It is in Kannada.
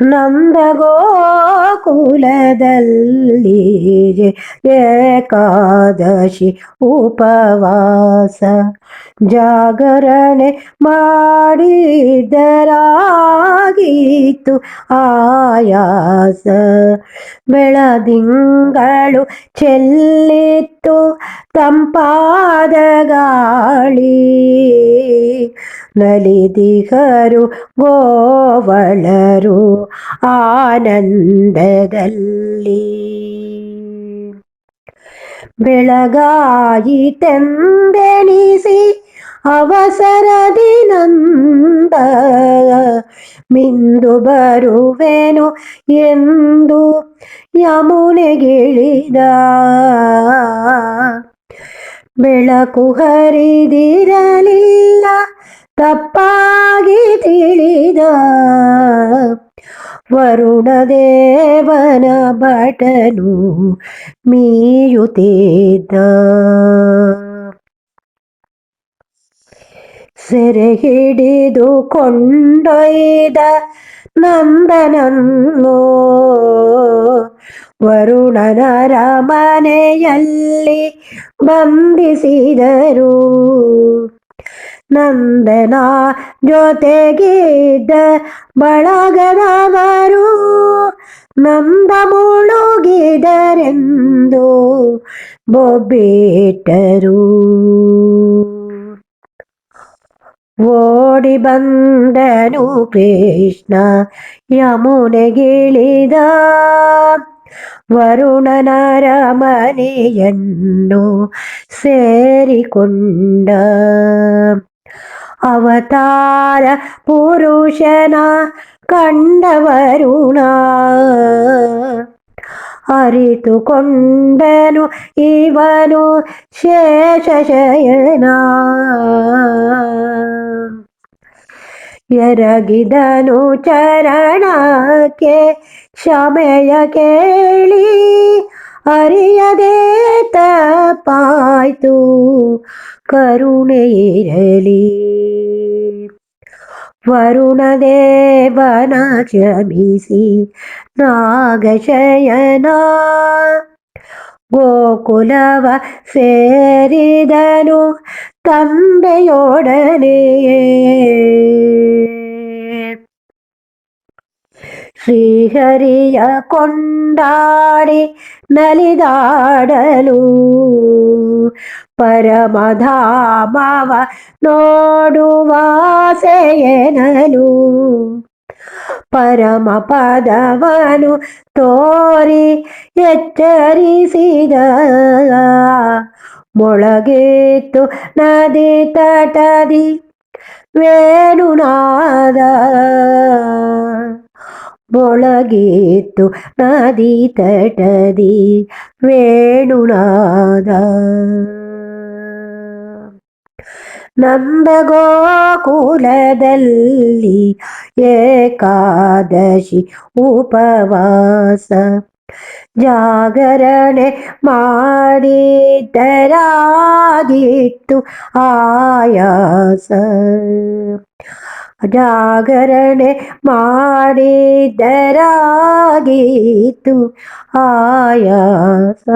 ನಂದ ಗೋಕುಲದಲ್ಲಿ ಏಕಾದಶಿ ಉಪವಾಸ ಜಾಗರಣೆ ಮಾಡಿದರಾಗಿತ್ತು ಆಯಾಸ ಬೆಳದಿಂಗಳು ಚೆಲ್ಲಿತ್ತು. ತಂಪಾದ ಗಾಳಿ ನಲಿದಿಗರು ಗೋವಳರು ಆನಂದದಲ್ಲಿ. ಬೆಳಗಾಯಿತೆಂದೆಣಿಸಿ ಅವಸರ ದಿನಂದ ಮಿಂದು ಬರುವೆನು ಎಂದು ಯಮುನೆಗಿಳಿದ ಬೆಳಕು ಹರಿದಿರಲಿಲ್ಲ ತಪ್ಪಾಗಿ ತಿಳಿದ ವರುಣದೇವನ ಭಟನು ಮೀಯುತ್ತಿದ್ದ ಸೆರೆ ಹಿಡಿದು ಕೊಂಡೊಯ್ದ ನಂದನನ್ನು ವರುಣನರ ರಮನೆಯಲ್ಲಿ ಬಂಬಿಸಿದರು ನಂದನ ಜೊತೆಗಿದ್ದ ಬಳಗದವರು ನಂದ ಮುಳುಗಿದರೆಂದು ಬೊಬ್ಬಿಟ್ಟರು. ಓಡಿ ಬಂದನು ಕೃಷ್ಣ ಯಮುನೆಗಿಳಿದ ವರುಣನರ ಮನೆಯನ್ನು ಸೇರಿಕೊಂಡ ಅವತಾರ ಪುರುಷನ ಕಂಡ ವರುಣ ಅರಿತುಕೊಂಡನು ಇವನು ಶೇಷಶಯನ ಎರಗಿದನು ಚರಣಕ್ಕೆ ಕ್ಷಮೆಯ ಕೇಳಿ ಅರಿಯದೆ ತಪ್ಪಾಯ್ತು ಕರುಣೆ ಇರಲಿ ವರುಣದೇವನ ಕ್ಷಮಿಸಿ ನಾಗಶಯನ ಗೋಕುಲವ ಸೇರಿದನು ತಂದೆಯೊಡನೆ ಶ್ರೀಹರಿಯ ಕೊಂಡಾಡಿ ನಲಿದಾಡಲು. ಪರಮಧಾಮವ ನೋಡುವಾಸೆಯನಲು ಪರಮ ಪದವನು ತೋರಿ ಎಚ್ಚರಿಸಿದ. ಮೊಳಗಿತ್ತು ನದಿ ತಟದಿ ವೇಣುನಾದ. ಮೊಳಗಿತ್ತು ನದಿ ತಟದಿ ವೇಣುನಾದ ನಂದ ಗೋಕುಲದಲ್ಲಿ ಏಕಾದಶಿ ಉಪವಾಸ ಜಾಗರಣೆ ಮಾಡಿದರಾಗಿತ್ತು ಆಯಾಸ ಜಾಗರಣೆ ಮಾಡಿದರಾಗಿತ್ತು ಆಯಾಸ